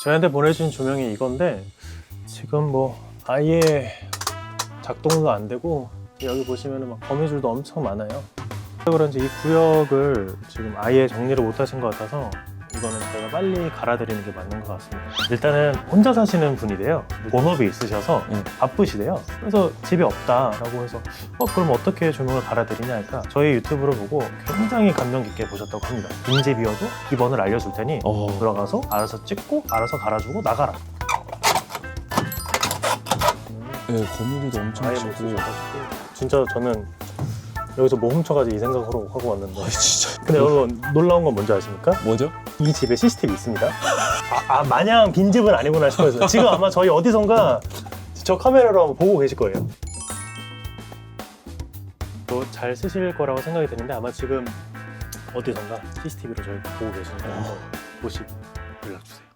저희한테 보내주신 조명이 이건데 지금 뭐 아예 작동도 안 되고 여기 보시면은 막 거미줄도 엄청 많아요. 그런지 이 구역을 지금 아예 정리를 못 하신 것 같아서 이거는 저희가 빨리 갈아드리는 게 맞는 것 같습니다. 일단은 혼자 사시는 분이래요. 본업이 있으셔서 네. 바쁘시대요. 그래서 집에 없다라고 해서 어 그럼 어떻게 조명을 갈아드리냐 하니까 저희 유튜브를 보고 굉장히 감명 깊게 보셨다고 합니다. 빈집이어도 기본을 알려줄 테니 어. 들어가서 알아서 찍고 알아서 갈아주고 나가라. 네, 거미줄도 엄청 아예 못 치고. 쓰셔가지고 진짜 저는 여기서 뭐 훔쳐가지 이 생각으로 하고 왔는데 아 진짜. 근데 여러분 놀라운 건 뭔지 아십니까? 뭐죠? 이 집에 CCTV 있습니다. 아, 아, 마냥 빈집은 아니구나 싶어서 지금 아마 저희 어디선가 저 카메라로 한번 보고 계실 거예요. 또 잘 쓰실 거라고 생각이 드는데 아마 지금 어디선가 CCTV로 저희 보고 계시니까 한번 보시,